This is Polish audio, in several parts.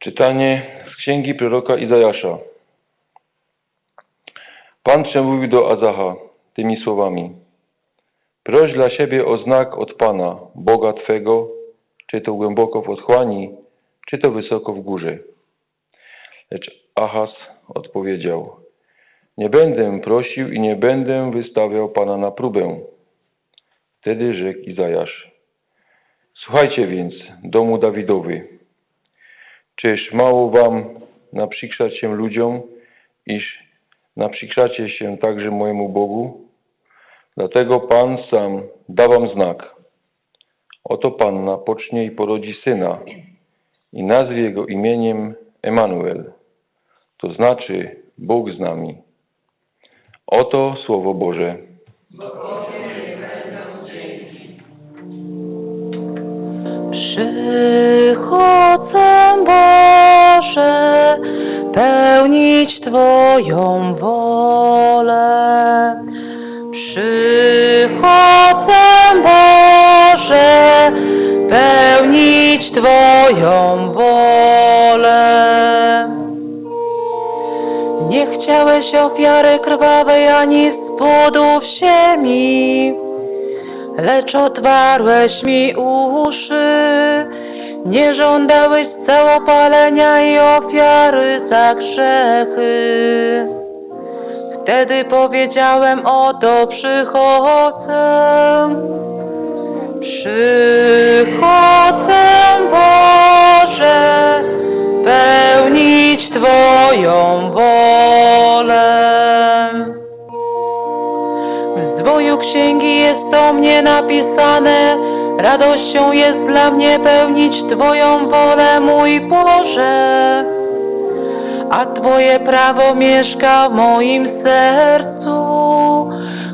Czytanie z księgi proroka Izajasza. Pan przemówił do Azacha tymi słowami. Proś dla siebie o znak od Pana, Boga Twego, czy to głęboko w otchłani, czy to wysoko w górze. Lecz Ahaz odpowiedział, nie będę prosił i nie będę wystawiał Pana na próbę. Wtedy rzekł Izajasz, słuchajcie więc, domu Dawidowy, Czyż mało wam naprzykrzać się ludziom, iż naprzykrzacie się także mojemu Bogu? Dlatego Pan sam da wam znak. Oto Panna pocznie i porodzi syna i nazwie jego imieniem Emanuel, to znaczy Bóg z nami. Oto Słowo Boże. Przychodzę Boże, pełnić Twoją wolę. Przychodzę Boże, pełnić Twoją wolę. Nie chciałeś ofiary krwawej ani spłodów ziemi, lecz otwarłeś mi uszy. Nie żądałeś całopalenia i ofiary za grzechy. Wtedy powiedziałem, oto przychodzę. Przychodzę, Boże, pełnić Twoją wolę. W zdwoju księgi jest o mnie napisane, radością jest dla mnie pełnić Twoją wolę, mój Boże. A Twoje prawo mieszka w moim sercu.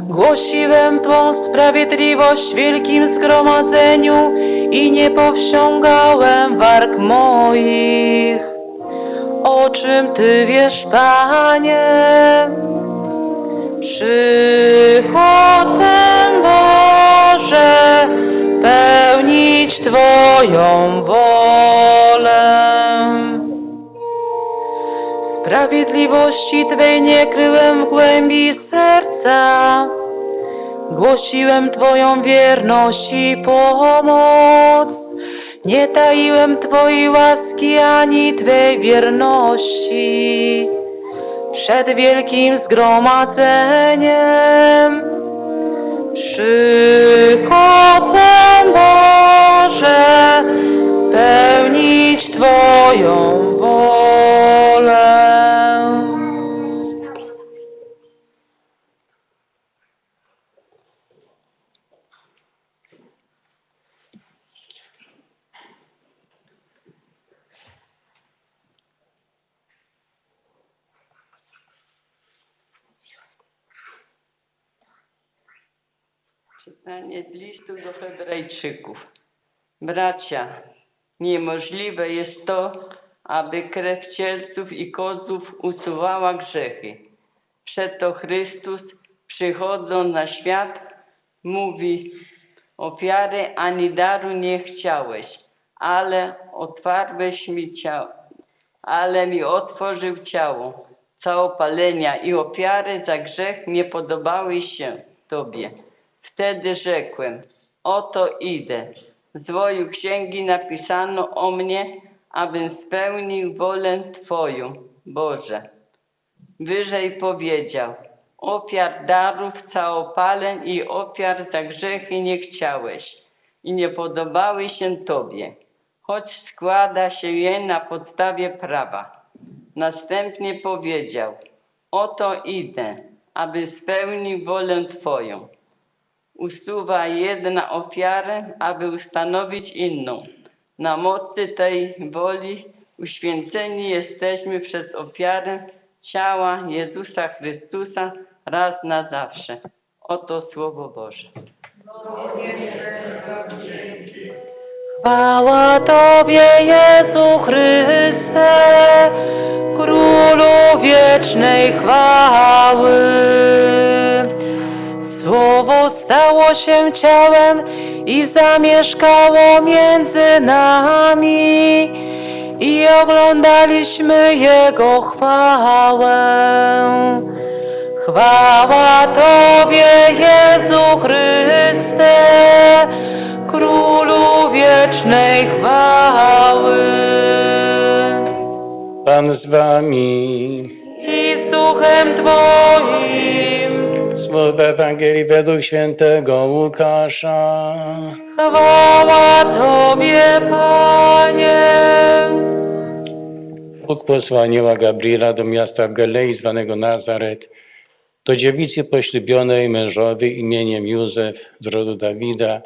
Głosiłem Twą sprawiedliwość w wielkim zgromadzeniu i nie powściągałem warg moich. O czym Ty wiesz, Panie? Przychodzę, Boże, pełnić Twoją wolę. Sprawiedliwości Twej nie kryłem w głębi serca. Głosiłem Twoją wierność i pomoc. Nie taiłem Twojej łaski ani Twej wierności przed wielkim zgromadzeniem. Przychodzę, Boże, pełnić Twoją wolę. Czytanie z listu do Hebrajczyków. Bracia, niemożliwe jest to, aby krew cielców i kozłów usuwała grzechy. Przeto Chrystus, przychodząc na świat, mówi, ofiary ani daru nie chciałeś, ale otwarłeś mi ciało, ale mi otworzył ciało. Całopalenia i ofiary za grzech nie podobały się Tobie. Wtedy rzekłem, oto idę. W zwoju księgi napisano o mnie, abym spełnił wolę Twoją, Boże. Wyżej powiedział, ofiar darów, całopaleń i ofiar za grzechy nie chciałeś i nie podobały się Tobie, choć składa się je na podstawie prawa. Następnie powiedział, oto idę, aby spełnił wolę Twoją usuwa jedna ofiarę, aby ustanowić inną. Na mocy tej woli uświęceni jesteśmy przez ofiarę ciała Jezusa Chrystusa raz na zawsze. Oto Słowo Boże. Chwała Tobie, Jezu Chryste, Królu wiecznej chwały. Stało się ciałem i zamieszkało między nami i oglądaliśmy Jego chwałę. Chwała Tobie, Jezu Chryste, Królu wiecznej chwały. Pan z wami. I z duchem Twoim, Słowa Ewangelii według świętego Łukasza. chwała Tobie, Panie. Bóg posłał anioła Gabriela do miasta w Galei zwanego Nazaret, do dziewicy poślubionej mężowi imieniem Józef z rodu Dawida,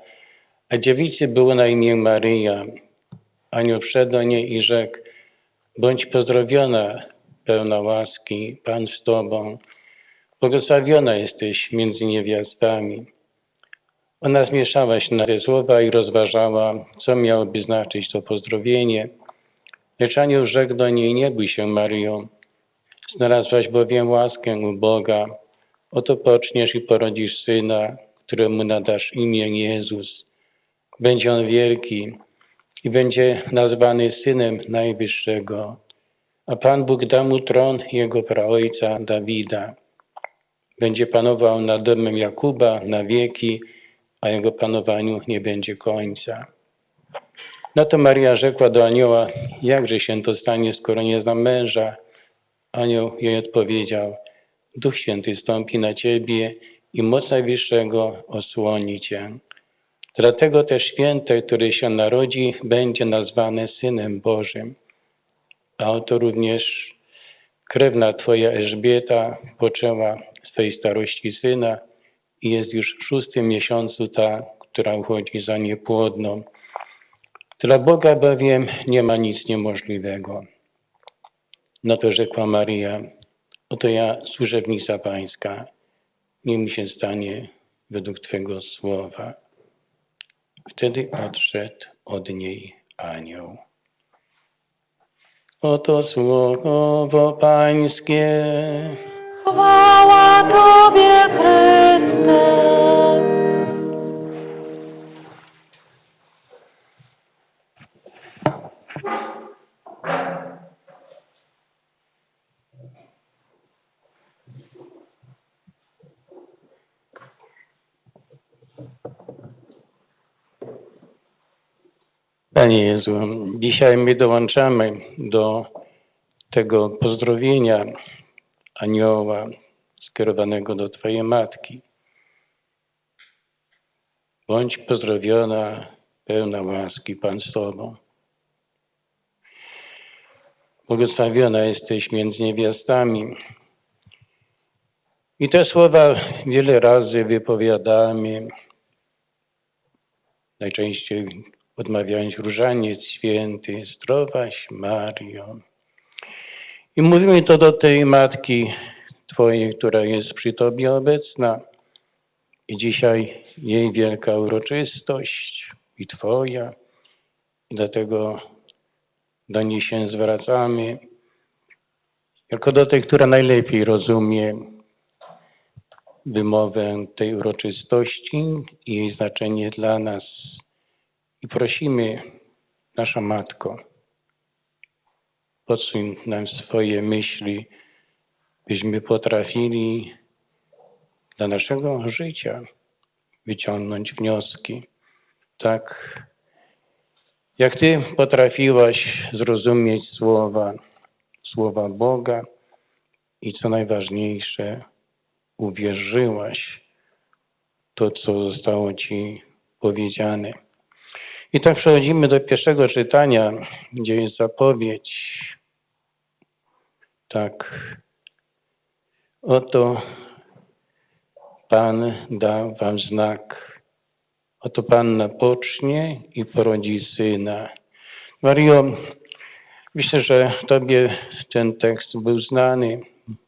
a dziewicy było na imię Maryja. Anioł wszedł do niej i rzekł, bądź pozdrowiona, pełna łaski, Pan z Tobą, błogosławiona jesteś między niewiastami. Ona zmieszała się na te słowa i rozważała, co miałoby znaczyć to pozdrowienie. Lecz anioł rzekł do niej, nie bój się, Maryjo, znalazłaś bowiem łaskę u Boga. Oto poczniesz i porodzisz syna, któremu nadasz imię Jezus. Będzie on wielki i będzie nazwany Synem Najwyższego. A Pan Bóg da mu tron jego praojca Dawida. Będzie panował nad domem Jakuba na wieki, a jego panowaniu nie będzie końca. No to Maria rzekła do anioła, jakże się to stanie, skoro nie znam męża? Anioł jej odpowiedział, Duch Święty stąpi na ciebie i moc Najwyższego osłoni cię. Dlatego też święte, który się narodzi, będzie nazwane Synem Bożym. A oto również krewna twoja Elżbieta poczęła z tej starości syna i jest już w szóstym miesiącu ta, która uchodzi za niepłodną. Dla Boga bowiem nie ma nic niemożliwego. No to rzekła Maria, oto ja, służebnica Pańska, niech mi się stanie według Twego słowa. Wtedy odszedł od niej anioł. Oto słowo Pańskie. Chwała Tobie. Panie Jezu, dzisiaj my dołączamy do tego pozdrowienia anioła skierowanego do Twojej matki. Bądź pozdrowiona, pełna łaski, Pan z Tobą. Błogosławiona jesteś między niewiastami. I te słowa wiele razy wypowiadamy. Najczęściej odmawiając różaniec święty, zdrowaś Mario. I mówimy to do tej matki Twojej, która jest przy Tobie obecna. I dzisiaj jej wielka uroczystość i Twoja. Dlatego do niej się zwracamy. Jako do tej, która najlepiej rozumie wymowę tej uroczystości i jej znaczenie dla nas. I prosimy, nasza Matko, podsuń nam swoje myśli, byśmy potrafili dla naszego życia wyciągnąć wnioski. Tak, jak Ty potrafiłaś zrozumieć słowa, słowa Boga i co najważniejsze, uwierzyłaś to, co zostało Ci powiedziane. I tak przechodzimy do pierwszego czytania, gdzie jest zapowiedź. Tak. Oto Pan da wam znak. Oto Panna pocznie i porodzi syna. Mario, myślę, że Tobie ten tekst był znany,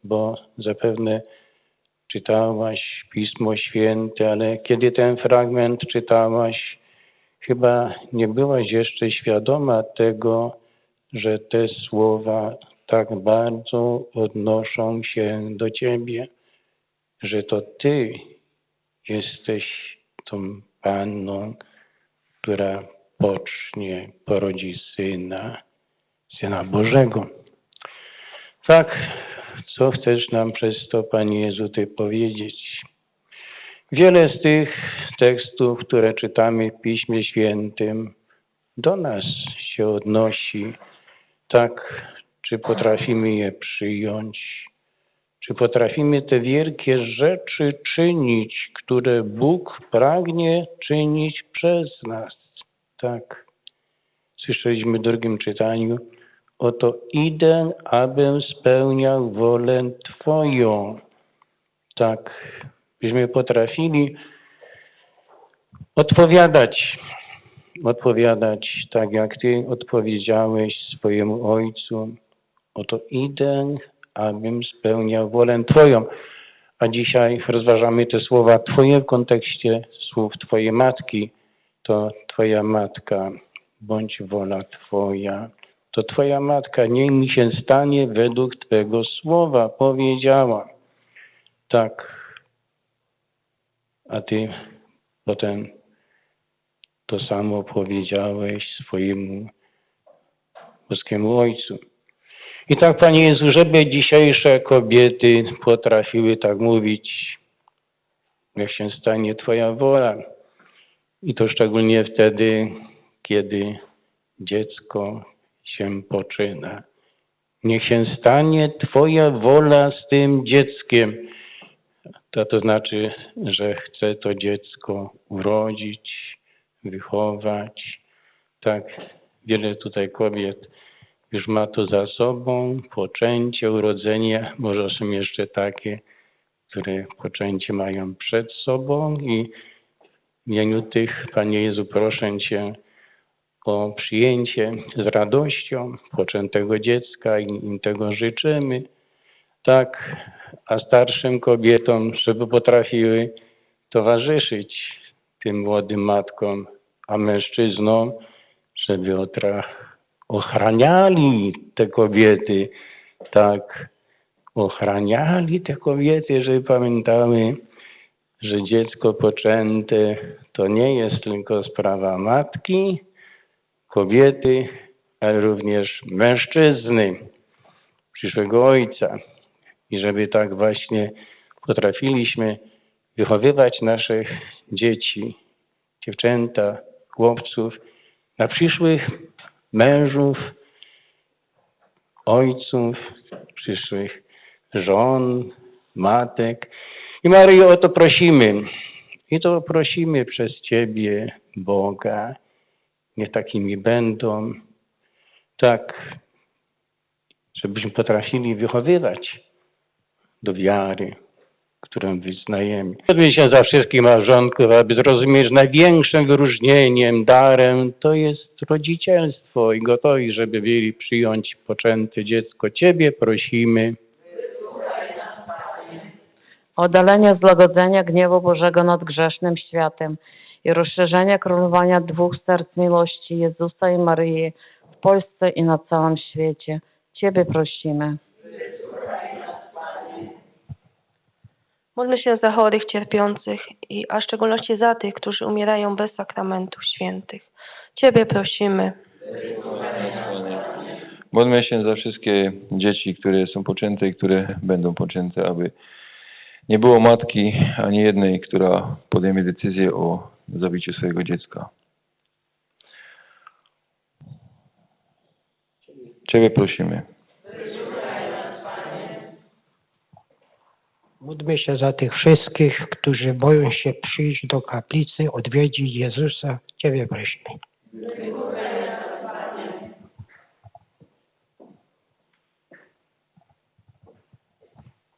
bo zapewne czytałaś Pismo Święte, ale kiedy ten fragment czytałaś, chyba nie byłaś jeszcze świadoma tego, że te słowa tak bardzo odnoszą się do Ciebie, że to Ty jesteś tą panną, która pocznie, porodzi syna, Syna Bożego. Tak, co chcesz nam przez to, Panie Jezu, Ty powiedzieć? Wiele z tych tekstów, które czytamy w Piśmie Świętym, do nas się odnosi. Tak, czy potrafimy je przyjąć? Czy potrafimy te wielkie rzeczy czynić, które Bóg pragnie czynić przez nas? Tak. Słyszeliśmy w drugim czytaniu, oto idę, abym spełniał wolę Twoją. Tak, byśmy potrafili odpowiadać, odpowiadać tak, jak Ty odpowiedziałeś swojemu Ojcu. Oto idę, abym spełniał wolę Twoją. A dzisiaj rozważamy te słowa Twoje w kontekście słów Twojej matki. To Twoja matka, bądź wola Twoja. To Twoja matka, niech mi się stanie według Twego słowa, powiedziała. Tak. A Ty potem to samo powiedziałeś swojemu boskiemu Ojcu. I tak, Panie Jezu, żeby dzisiejsze kobiety potrafiły tak mówić, niech się stanie Twoja wola. I to szczególnie wtedy, kiedy dziecko się poczyna. Niech się stanie Twoja wola z tym dzieckiem. To, to znaczy, że chce to dziecko urodzić, wychować. Tak, wiele tutaj kobiet już ma to za sobą, poczęcie, urodzenie, może są jeszcze takie, które poczęcie mają przed sobą i w imieniu tych, Panie Jezu, proszę Cię o przyjęcie z radością poczętego dziecka i im tego życzymy. Tak, a starszym kobietom, żeby potrafiły towarzyszyć tym młodym matkom, a mężczyznom, żeby otra ochraniali te kobiety, tak, ochraniali te kobiety, żeby pamiętały, że dziecko poczęte to nie jest tylko sprawa matki, kobiety, ale również mężczyzny, przyszłego ojca. I żeby tak właśnie potrafiliśmy wychowywać naszych dzieci, dziewczęta, chłopców na przyszłych mężów, ojców, przyszłych żon, matek. I Maryjo, o to prosimy. I to prosimy przez Ciebie, Boga. Niech takimi będą. Tak, żebyśmy potrafili wychowywać do wiary, którą wyznajemy. Modlę się za wszystkich małżonków, aby zrozumieć, że największym wyróżnieniem, darem to jest rodzicielstwo i gotowi, żeby byli przyjąć poczęte dziecko. Ciebie prosimy. Oddalenia złagodzenia gniewu Bożego nad grzesznym światem i rozszerzenia królowania dwóch serc miłości Jezusa i Maryi w Polsce i na całym świecie. Ciebie prosimy. Módlmy się za chorych, cierpiących, i, a w szczególności za tych, którzy umierają bez sakramentów świętych. Ciebie prosimy. Modlmy się za wszystkie dzieci, które są poczęte i które będą poczęte, aby nie było matki ani jednej, która podejmie decyzję o zabiciu swojego dziecka. Ciebie prosimy. Módlmy się za tych wszystkich, którzy boją się przyjść do kaplicy, odwiedzić Jezusa. Ciebie prosimy.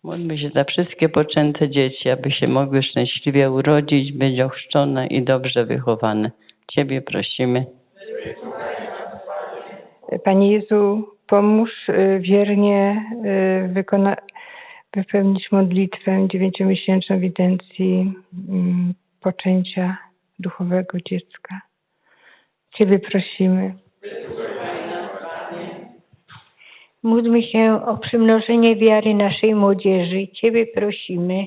Módlmy się za wszystkie poczęte dzieci, aby się mogły szczęśliwie urodzić, być ochrzczone i dobrze wychowane. Ciebie prosimy. Panie Jezu, pomóż y, wiernie y, wykona, wypełnić modlitwę dziewięciomiesięczną w intencji mm, poczęcia duchowego dziecka. Ciebie prosimy. Módlmy się o przymnożenie wiary naszej młodzieży. Ciebie prosimy.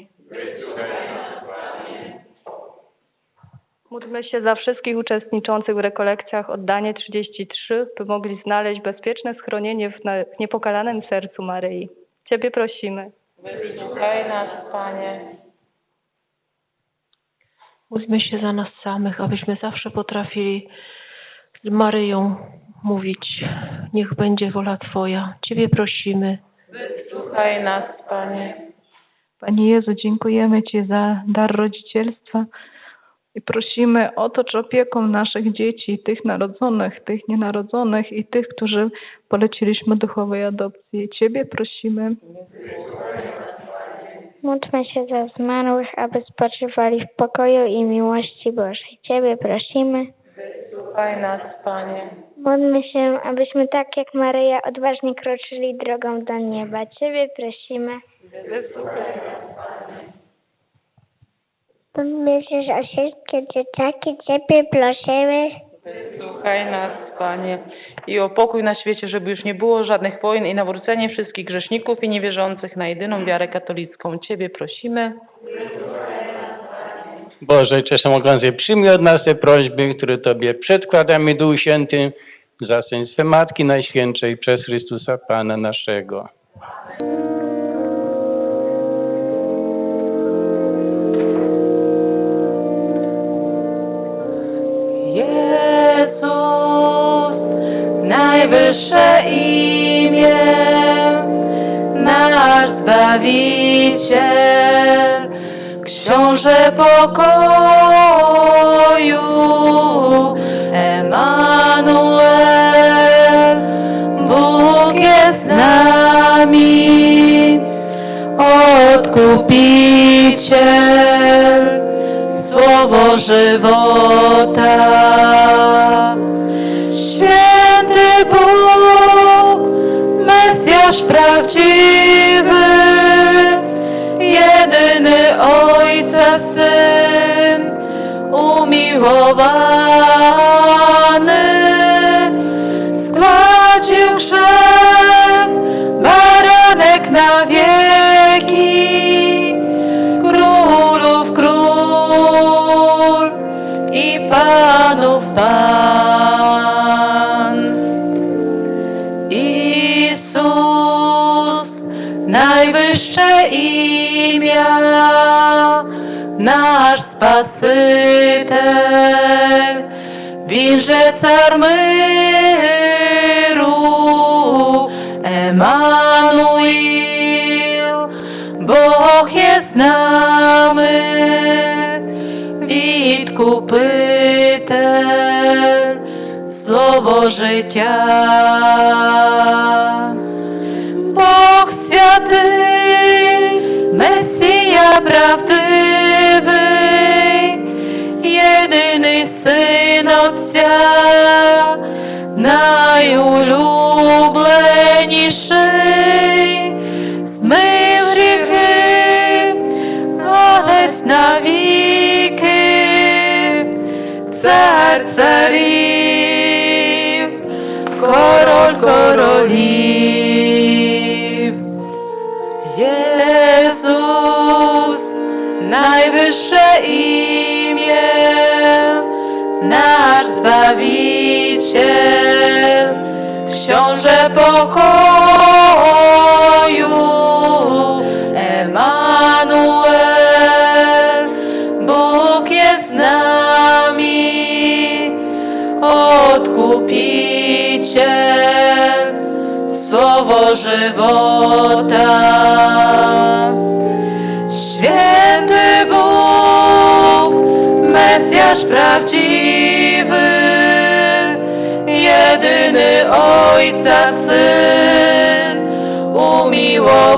Módlmy się za wszystkich uczestniczących w rekolekcjach oddanie 33, by mogli znaleźć bezpieczne schronienie w niepokalanym sercu Maryi. Ciebie prosimy. Wysłuchaj nas, Panie. Módlmy się za nas samych, abyśmy zawsze potrafili z Maryją mówić, niech będzie wola Twoja. Ciebie prosimy. Wysłuchaj nas, Panie. Panie Jezu, dziękujemy Ci za dar rodzicielstwa i prosimy otocz opieką naszych dzieci, tych narodzonych, tych nienarodzonych i tych, którzy poleciliśmy duchowej adopcji. Ciebie prosimy. Módlmy się za zmarłych, aby spoczywali w pokoju i miłości Bożej. Ciebie prosimy. Wysłuchaj nas, Panie. Módlmy się, abyśmy tak jak Maryja odważnie kroczyli drogą do nieba. Ciebie prosimy. Módlmy się, że wszystkie dzieciaki Ciebie prosimy. Wysłuchaj nas, Panie. I o pokój na świecie, żeby już nie było żadnych wojen i nawrócenie wszystkich grzeszników i niewierzących na jedyną wiarę katolicką. Ciebie prosimy. Boże, Wszechmogący, przyjmij od nas te prośby, które Tobie przedkładamy Duchu Świętym, za swe Matki Najświętszej przez Chrystusa Pana naszego. Najwyższe imię, nasz Zbawiciel, Książę pokoju, Bóg jest z nami, Witku pytel, słowo koroliw. Jezus, najwyższe imię, nasz Zbawiciel, Książę pokoju, Emanuel, Bóg jest z nami, Odkupiciel, Mesjasz prawdziwy, jedyny Ojca Syn, umiłowany,